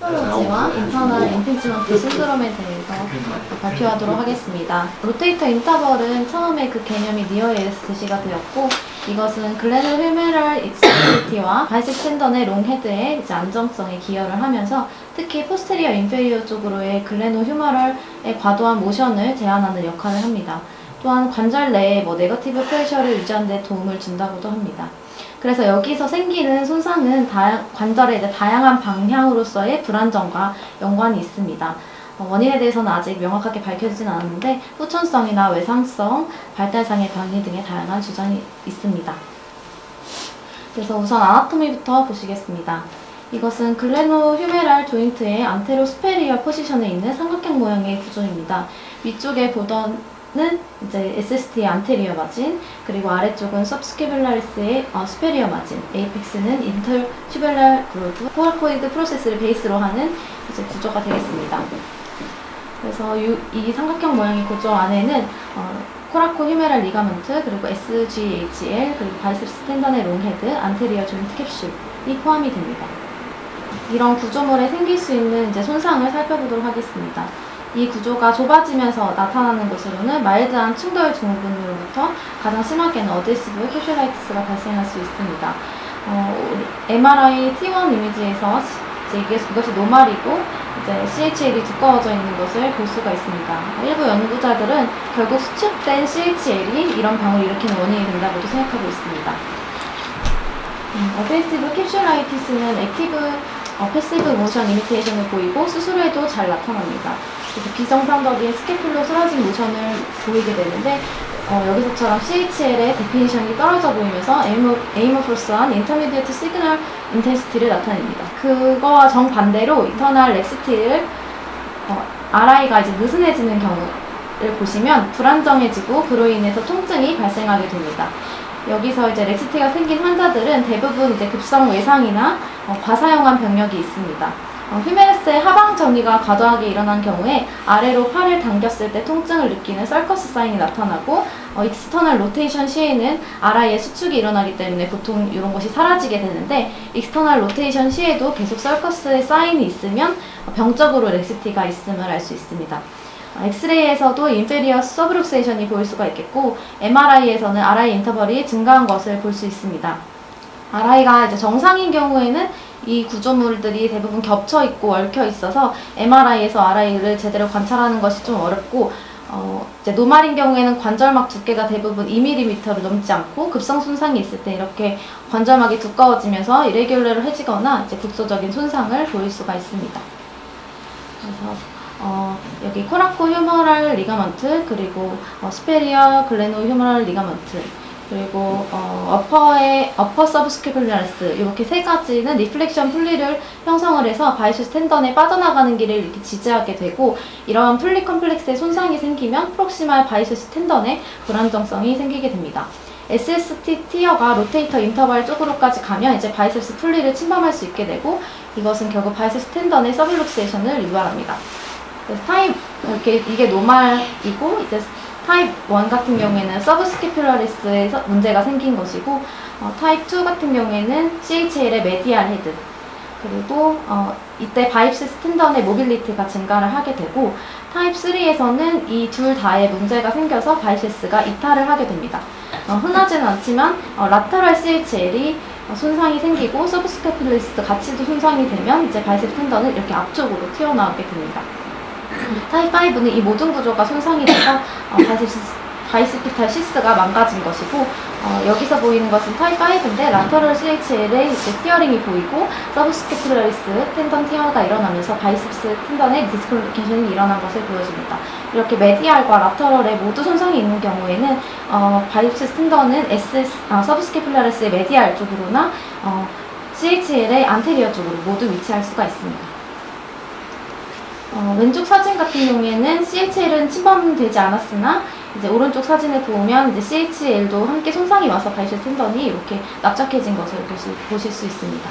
패돌로지와 인터널 임피지먼트 신드롬에 대해서 발표하도록 하겠습니다. 로테이터 인터벌은 처음에 그 개념이 니어에서 제시가 되었고 이것은 글래널 휴메럴 익스티비티와 바이섹 텐던의 롱헤드의 안정성에 기여를 하면서 특히 포스테리어 인페리어 쪽으로의 글래노 휴머럴의 과도한 모션을 제한하는 역할을 합니다. 또한 관절 내에 뭐 네거티브 프레셔를 유지하는 데 도움을 준다고도 합니다. 그래서 여기서 생기는 손상은 다양- 관절의 이제 다양한 방향으로서의 불안정과 연관이 있습니다. 어, 원인에 대해서는 아직 명확하게 밝혀지진 않았는데 후천성이나 외상성, 발달장애 변이 등의 다양한 주장이 있습니다. 그래서 우선 아나토미부터 보시겠습니다. 이것은 글레노 휴메랄 조인트의 안테로 스페리얼 포지션에 있는 삼각형 모양의 구조입니다. 위쪽에 보던 는 이제 SST의 안테리어 마진, 그리고 아래쪽은 subscapularis의 어, 스페리어 마진, 에이펙스는 인터튜뷸럴 그루브, 코알코이드 프로세스를 베이스로 하는 이제 구조가 되겠습니다. 그래서 유- 이 삼각형 모양의 구조 안에는 어, 코라코 휴메랄 리가먼트, 그리고 SGHL, 그리고 바이셉스 텐던의 롱헤드, 안테리어 조인트 캡슐이 포함이 됩니다. 이런 구조물에 생길 수 있는 이제 손상을 살펴보도록 하겠습니다. 이 구조가 좁아지면서 나타나는 것으로는 마일드한 충돌 증후군으로부터 가장 심하게는 어드시브 캐슐라이티스가 발생할 수 있습니다. 어, MRI T1 이미지에서 이제 이게, 이것이 노말이고 이제 CHL이 두꺼워져 있는 것을 볼 수가 있습니다. 일부 연구자들은 결국 수축된 CHL이 이런 병을 일으키는 원인이 된다고도 생각하고 있습니다. 음, 어베이티브 캡슐라이티스는 액티브 어, 패시브 모션 이미테이션을 보이고 스스로에도 잘 나타납니다. 그래서 비정상적인 스케플로 쓰러진 모션을 보이게 되는데 어, 여기서처럼 CHL의 데피니션이 떨어져 보이면서 에이모, 에이모포스한 인터미디어트 시그널 인텐시티를 나타냅니다. 그거와 정반대로 이터널 렉시티를 어, RI가 이제 느슨해지는 경우를 보시면 불안정해지고 그로 인해서 통증이 발생하게 됩니다. 여기서 이제 렉시티가 생긴 환자들은 대부분 이제 급성 외상이나 어, 과사용한 병력이 있습니다. 어, 휴메르스의 하방 정리가 과도하게 일어난 경우에 아래로 팔을 당겼을 때 통증을 느끼는 썰커스 사인이 나타나고 어, 익스터널 로테이션 시에는 RI의 수축이 일어나기 때문에 보통 이런 것이 사라지게 되는데 익스터널 로테이션 시에도 계속 썰커스의 사인이 있으면 어, 병적으로 렉시티가 있음을 알 수 있습니다. 어, 엑스레이에서도 인페리어 서브룩세이션이 보일 수가 있겠고 MRI에서는 RI 인터벌이 증가한 것을 볼 수 있습니다. RI가 이제 정상인 경우에는 이 구조물들이 대부분 겹쳐 있고 얽혀 있어서 MRI에서 RI를 제대로 관찰하는 것이 좀 어렵고 어, 이제 노말인 경우에는 관절막 두께가 대부분 2mm를 넘지 않고 급성 손상이 있을 때 이렇게 관절막이 두꺼워지면서 이레귤러를 해지거나 이제 국소적인 손상을 보일 수가 있습니다. 그래서 어, 여기 코라코 휴머럴 리가먼트 그리고 어, 스페리어 글레노 휴머럴 리가먼트 그리고 어, 어퍼의 어퍼 서브스케플라리스 이렇게 세 가지는 리플렉션 풀리를 형성을 해서 바이시스 텐던에 빠져나가는 길을 이렇게 지지하게 되고 이러한 풀리 컴플렉스에 손상이 생기면 프록시말 바이시스 텐던에 불안정성이 생기게 됩니다. SST 티어가 로테이터 인터벌 쪽으로까지 가면 이제 바이셉스 풀리를 침범할 수 있게 되고 이것은 결국 바이셉스 텐던의 서블룩세이션을 유발합니다. 타입 이렇게 이게 노말이고 이제 타입 1 같은 경우에는 서브스케퓰러리스에서 문제가 생긴 것이고 어, 타입 2 같은 경우에는 CHL의 메디알 헤드 그리고 어, 이때 바이프스 텐던의 모빌리티가 증가를 하게 되고 타입 3에서는 이 둘 다에 문제가 생겨서 바이세스가 이탈을 하게 됩니다. 어, 흔하지는 않지만 어, 라테럴 CHL이 어, 손상이 생기고 서브스케퓰리스트 같이도 손상이 되면 이제 바이셉 텐던은 이렇게 앞쪽으로 튀어나오게 됩니다. 타입 5는 이 모든 구조가 손상이 돼서 어, 바이스피탈 시스가 망가진 것이고 어, 여기서 보이는 것은 타입 5인데 라터럴 CHL의 이제 티어링이 보이고 서브스케플라리스 텐던 티어가 일어나면서 바이셉스 텐던의 디스콜리케이션이 일어난 것을 보여줍니다. 이렇게 메디알과 라터럴에 모두 손상이 있는 경우에는 어, 바이셉스 텐던은 SS, 아, 서브스케플라리스의 메디알 쪽으로나 어, CHL의 안테리어 쪽으로 모두 위치할 수가 있습니다. 어, 왼쪽 사진 같은 경우에는 CHL은 침범되지 않았으나 이제 오른쪽 사진을 보면 이제 CHL도 함께 손상이 와서 바이셔 텐던이 이렇게 납작해진 것을 보시, 보실 수 있습니다.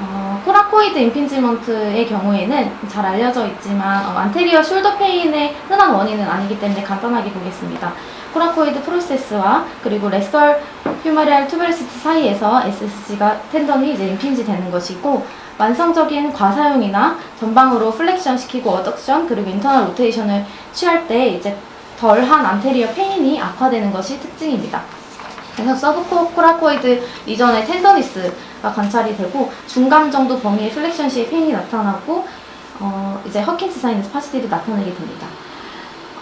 어, 코라코이드 임핀지먼트의 경우에는 잘 알려져 있지만 어, 안테리어 숄더 페인의 흔한 원인은 아니기 때문에 간단하게 보겠습니다. 코라코이드 프로세스와 그리고 레스털 휴머리알 투베르시티 사이에서 SSG가 텐던이 이제 임핀지 되는 것이고 완성적인 과사용이나 전방으로 플렉션 시키고 어덕션 그리고 인터널 로테이션을 취할 때 이제 덜한 안테리어 페인이 악화되는 것이 특징입니다. 그래서 서브코 코라코이드 이전의 텐더니스가 관찰이 되고 중간 정도 범위의 플렉션 시에 페인이 나타나고 어, 이제 허킨스 사인에서 파시티브 나타나게 됩니다.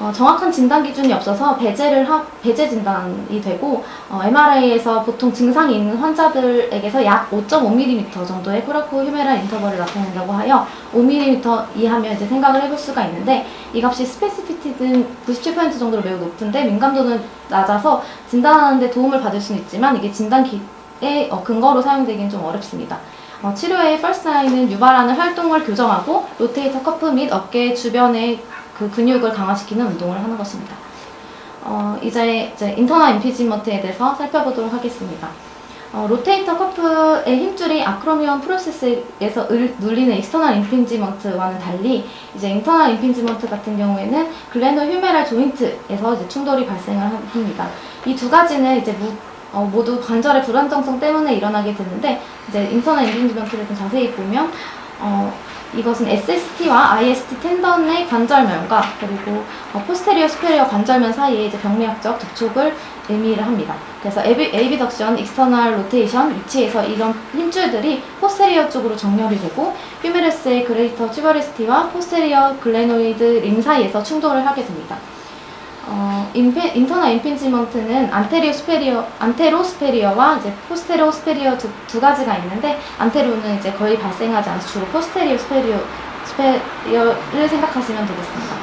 어, 정확한 진단 기준이 없어서 배제를 하, 배제 진단이 되고 어, MRI에서 보통 증상이 있는 환자들에게서 약 5.5mm 정도의 코라코 휴메랄 인터벌을 나타낸다고 하여 5mm 이하면 이제 생각을 해볼 수가 있는데 이 값이 스페시피티는 97% 정도로 매우 높은데 민감도는 낮아서 진단하는데 도움을 받을 수는 있지만 이게 진단기의 어, 근거로 사용되기는 좀 어렵습니다. 어, 치료의 퍼스트 라인은 유발하는 활동을 교정하고 로테이터 커프 및 어깨 주변의 그 근육을 강화시키는 운동을 하는 것입니다. 어, 이제, 이제 인터널 임피지먼트에 대해서 살펴보도록 하겠습니다. 어, 로테이터 커프의 힘줄이 아크로미온 프로세스에서 을- 눌리는 익스터널 임핀지먼트와는 달리 이제 인터널 임핀지먼트 같은 경우에는 글레노 휴메랄 조인트에서 이제 충돌이 발생을 하- 합니다. 이 두 가지는 이제 무- 어, 모두 관절의 불안정성 때문에 일어나게 되는데 이제 인터널 임핀지먼트를 좀 자세히 보면 어, 이것은 SST와 IST 텐던의 관절면과 그리고 어, 포스테리어 스페리어 관절면 사이에 이제 병리학적 접촉을 의미를 합니다. 그래서 에비, 에비덕션, 익스터널 로테이션 위치에서 이런 힘줄들이 포스테리어 쪽으로 정렬이 되고 휴메레스의 그레이터 튜버리스티와 포스테리어 글레노이드 림 사이에서 충돌을 하게 됩니다. 어, 임페, 인터널 임핀지먼트는 안테리오 스페리어, 안테로 스페리어와 이제 포스테로 스페리어 두, 두 가지가 있는데 안테로는 이제 거의 발생하지 않아서 주로 포스테리오 스페리어, 스페리어를 생각하시면 되겠습니다.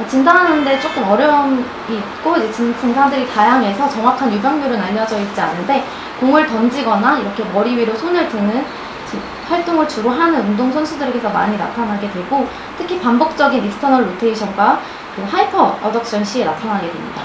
어, 진단하는데 조금 어려움이 있고 이제 증, 증상들이 다양해서 정확한 유병률은 알려져 있지 않은데 공을 던지거나 이렇게 머리 위로 손을 드는 지- 활동을 주로 하는 운동 선수들에게서 많이 나타나게 되고 특히 반복적인 익스터널 로테이션과 그 하이퍼 어덕션 시에 나타나게 됩니다.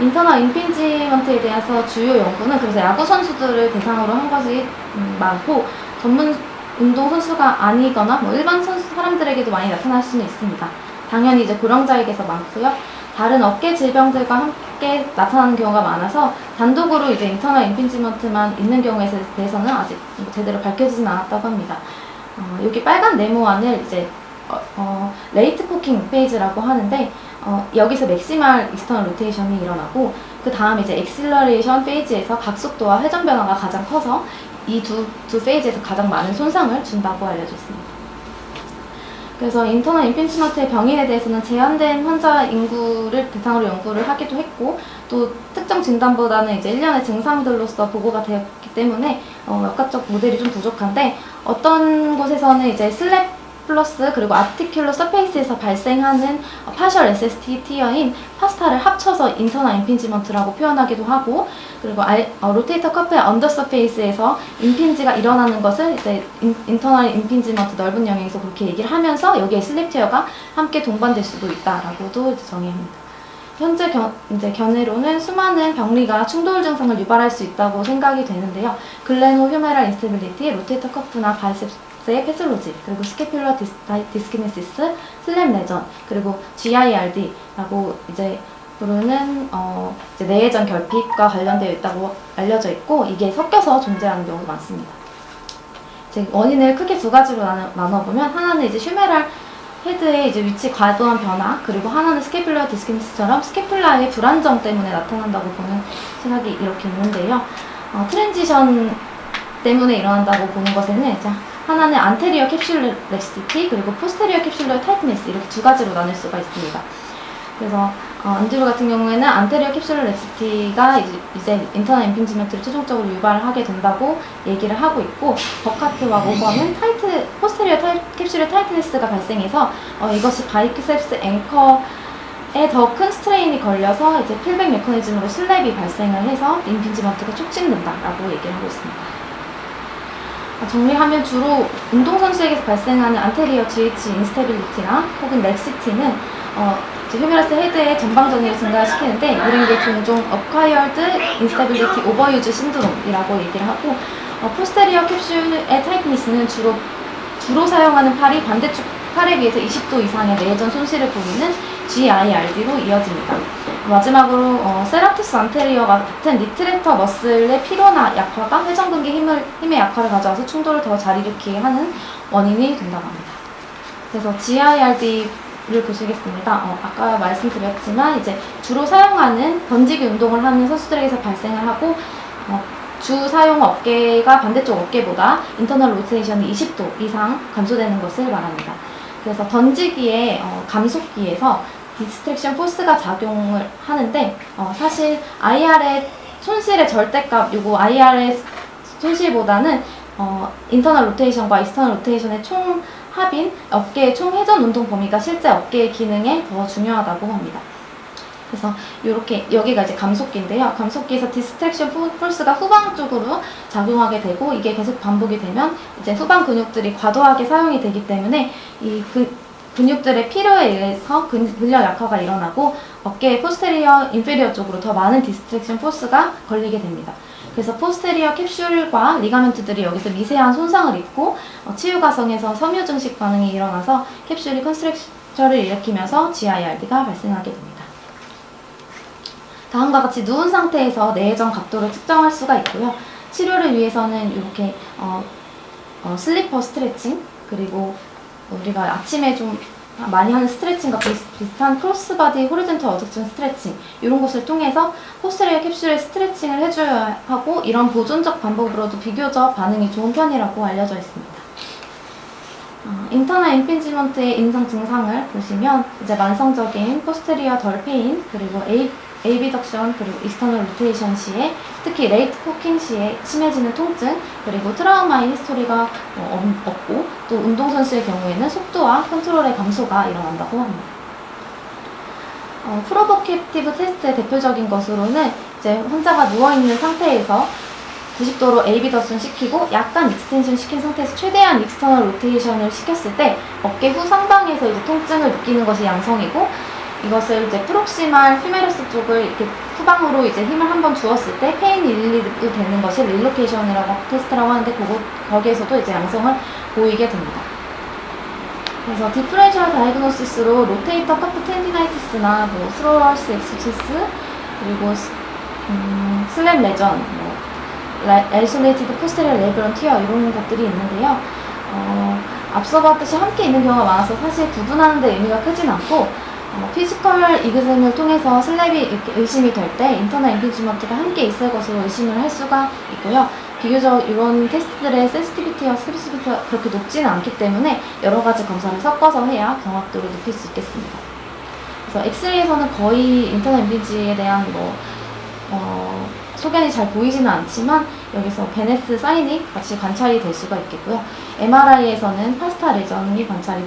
인터널 임핀지먼트에 대해서 주요 연구는 그래서 야구 선수들을 대상으로 한 것이 음, 많고 전문 운동 선수가 아니거나 뭐 일반 선수 사람들에게도 많이 나타날 수는 있습니다. 당연히 이제 고령자에게서 많고요. 다른 어깨 질병들과 함께 나타나는 경우가 많아서 단독으로 이제 인터널 임핀지먼트만 있는 경우에 대해서는 아직 뭐 제대로 밝혀지진 않았다고 합니다. 어, 여기 빨간 네모 안을 이제 어, 어, 레이트 코킹 페이지라고 하는데 어, 여기서 맥시멀 익스터널 로테이션이 일어나고 그 다음 이제 엑실러레이션 페이지에서 각속도와 회전 변화가 가장 커서 이두 두 페이지에서 가장 많은 손상을 준다고 알려져 있습니다. 그래서 인터널 임핀치먼트의 병인에 대해서는 제한된 환자 인구를 대상으로 연구를 하기도 했고 또 특정 진단보다는 이제 일련의 증상들로서 보고가 되었기 때문에 어, 역학적 모델이 좀 부족한데 어떤 곳에서는 이제 슬랩 플러스 그리고 아티큘러 서페이스에서 발생하는 파셜 SST 티어인 파스타를 합쳐서 인터널 임핀지먼트라고 표현하기도 하고 그리고 알, 어, 로테이터 커프의 언더 서페이스에서 임핀지가 일어나는 것을 이제 인, 인터널 임핀지먼트 넓은 영역에서 그렇게 얘기를 하면서 여기에 슬립 티어가 함께 동반될 수도 있다라고도 정의합니다. 현재 견, 이제 견해로는 수많은 병리가 충돌 증상을 유발할 수 있다고 생각이 되는데요. 글레노 휴메랄 인스테빌리티, 로테이터 커프나 바이셉스의 패슬로지, 그리고 스케필러 디스, 디스키네시스, 슬램 레전, 그리고 GIRD라고 이제 부르는 어, 이제 뇌회전 결핍과 관련되어 있다고 알려져 있고 이게 섞여서 존재하는 경우가 많습니다. 원인을 크게 두 가지로 나눠, 나눠보면 하나는 이제 휴메랄 헤드의 이제 위치 과도한 변화 그리고 하나는 스케필러 디스키니스처럼 스케필라의 불안정 때문에 나타난다고 보는 시각이 이렇게 있는데요. 어, 트랜지션 때문에 일어난다고 보는 것에는 이제 하나는 안테리어 캡슐러 렉시티 그리고 포스테리어 캡슐러 타이트니스 이렇게 두 가지로 나눌 수가 있습니다. 그래서 어, 안드루 같은 경우에는 안테리어 캡슐러 렉시티가 이제, 이제 인터널 임핑지먼트를 최종적으로 유발을 하게 된다고 얘기를 하고 있고 버카트와 모건은 타이트 포스테리어 타이, 캡슐의 타이트니스가 발생해서 어, 이것이 바이크셉스 앵커 에 더큰 스트레인이 걸려서 이제 필백 메커니즘으로 슬랩이 발생을 해서 임핑지먼트가 촉진된다라고 얘기를 하고 있습니다. 어, 정리하면 주로 운동선수에게서 발생하는 안테리어 GH 인스테빌리티나 혹은 렉시티는 어, 휴메러스 헤드의 전방 정리를 증가시키는데 이런 게 종종 acquired instability overuse syndrome이라고 얘기를 하고 어, 포스테리어 캡슐의 타이트니스는 주로 주로 사용하는 팔이 반대쪽 팔에 비해서 20도 이상의 내전 손실을 보이는 GIRD로 이어집니다. 마지막으로 어, 세라투스 안테리어가 같은 리트레터 머슬의 피로나 약화가 회전근개 힘을, 힘의 약화를 가져와서 충돌을 더 잘 일으키게 하는 원인이 된다고 합니다. 그래서 GIRD 를 보시겠습니다. 어, 아까 말씀드렸지만 이제 주로 사용하는 던지기 운동을 하는 선수들에게서 발생을 하고 어, 주 사용 어깨가 반대쪽 어깨보다 인터널 로테이션이 20도 이상 감소되는 것을 말합니다. 그래서 던지기의 어, 감속기에서 디스트랙션 포스가 작용을 하는데 어, 사실 IR의 손실의 절대값 요거 IR의 손실보다는 어, 인터널 로테이션과 익스터널 로테이션의 총 합인 어깨의 총 회전 운동 범위가 실제 어깨의 기능에 더 중요하다고 합니다. 그래서 이렇게 여기가 이제 감속기인데요. 감속기에서 디스트랙션 포- 폴스가 후방 쪽으로 작용하게 되고 이게 계속 반복이 되면 이제 후방 근육들이 과도하게 사용이 되기 때문에 이 근, 근육들의 필요에 의해서 근, 근력 약화가 일어나고 어깨의 포스테리어, 인페리어 쪽으로 더 많은 디스트랙션 포스가 걸리게 됩니다. 그래서 포스테리어 캡슐과 리가멘트들이 여기서 미세한 손상을 입고 어, 치유 과정에서 섬유 증식 반응이 일어나서 캡슐이 컨스트렉처를 일으키면서 GIRD가 발생하게 됩니다. 다음과 같이 누운 상태에서 내전 각도를 측정할 수가 있고요. 치료를 위해서는 이렇게 어, 어, 슬리퍼 스트레칭 그리고 우리가 아침에 좀 많이 하는 스트레칭과 비슷, 비슷 한 크로스바디 호리젠털 어덕션 스트레칭 이런 것을 통해서 포스테리어 캡슐에 스트레칭을 해줘야 하고 이런 보존적 방법으로도 비교적 반응이 좋은 편이라고 알려져 있습니다. 어, 인터널 임피지먼트의 임상 증상을 보시면 이제 만성적인 포스테리어 덜 페인 그리고 에이 에이비덕션 그리고 익스터널 로테이션 시에 특히 레이트 코킹 시에 심해지는 통증 그리고 트라우마의 히스토리가 어, 없- 없고 또 운동선수의 경우에는 속도와 컨트롤의 감소가 일어난다고 합니다. 어, 프로보케티브 테스트의 대표적인 것으로는 이제 환자가 누워있는 상태에서 90도로 에이비더슨 시키고 약간 익스텐션 시킨 상태에서 최대한 익스터널 로테이션을 시켰을 때 어깨 후 상방에서 이제 통증을 느끼는 것이 양성이고 이것을 이제 프록시말 휴메러스 쪽을 이렇게 후방으로 이제 힘을 한번 주었을 때 페인 릴리도 되는 것이 릴로케이션이라고 테스트라고 하는데 그거 거기에서도 이제 양성을 보이게 됩니다. 그래서 디프렌셜 다이그노시스로 로테이터 커프 텐디나이티스나 뭐 스로얼스 엑스치스 그리고 스- 음, 슬램 레전, 뭐 아이솔레이티드 포스테리어 레이브런 티어 이런 것들이 있는데요. 어, 앞서 봤듯이 함께 있는 경우가 많아서 사실 구분하는 데 의미가 크진 않고 어, 피지컬 이그zem을 통해서 슬랩이 의심이 될 때 인터널 임피지먼트가 함께 있을 것으로 의심을 할 수가 있고요. 비교적 이런 테스트들의 센시티비티와 스페시비티가 그렇게 높지는 않기 때문에 여러 가지 검사를 섞어서 해야 정확도를 높일 수 있겠습니다. 그래서 엑스레이에서는 거의 인터널 임피지에 대한 뭐 어, 소견이 잘 보이지는 않지만 여기서 베네스 사인이 같이 관찰이 될 수가 있겠고요. MRI에서는 파스타 레전이 관찰이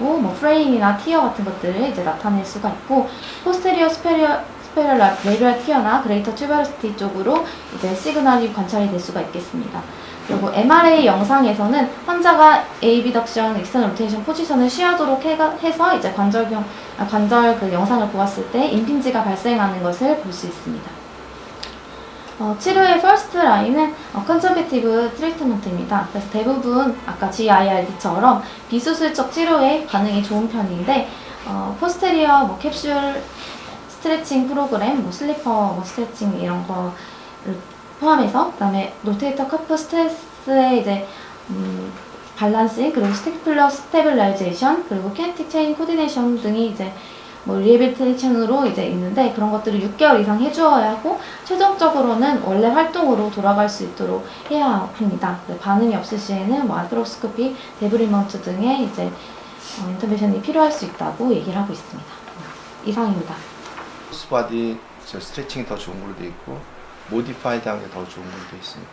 되고 뭐 프레임이나 티어 같은 것들을 이제 나타낼 수가 있고 포스테리어 스페리어 스페리어 레비얼 티어나 그레이터 튜베러시티 쪽으로 이제 시그널이 관찰이 될 수가 있겠습니다. 그리고 MRA 영상에서는 환자가 에이비덕션, 익스터널 로테이션 포지션을 취하도록 해서 이제 관절경 아, 관절 그 영상을 보았을 때 임핀지가 발생하는 것을 볼 수 있습니다. 어, 치료의 퍼스트 라인은 어, 컨저베티브 트리트먼트입니다. 그래서 대부분 아까 GIRD처럼 비수술적 치료에 반응이 좋은 편인데 어, 포스테리어 뭐 캡슐 스트레칭 프로그램, 뭐 슬리퍼 뭐 스트레칭 이런 거를 포함해서 그다음에 로테이터 커프 스트레스의 이제 음, 밸런싱 그리고 스티플러 스테빌라이제이션 그리고 캔틱 체인 코디네이션 등이 이제 뭐 리해빌테이션으로 이제 있는데 그런 것들을 6개월 이상 해주어야 하고 최종적으로는 원래 활동으로 돌아갈 수 있도록 해야 합니다. 네, 반응이 없을 시에는 뭐 아트로스코피, 데브리먼트 등의 이제 어, 인터벤션이 필요할 수 있다고 얘기를 하고 있습니다. 이상입니다. 스바디 저 스트레칭이 더 좋은 걸로 돼 있고 모디파이드 한 게 더 좋은 걸로 돼 있으니까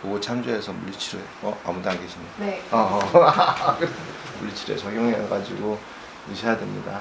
그거 참조해서 물리치료에 어 아무도 안 계시네. 네. 어, 어. 물리치료에 적용해 가지고 드셔야 됩니다.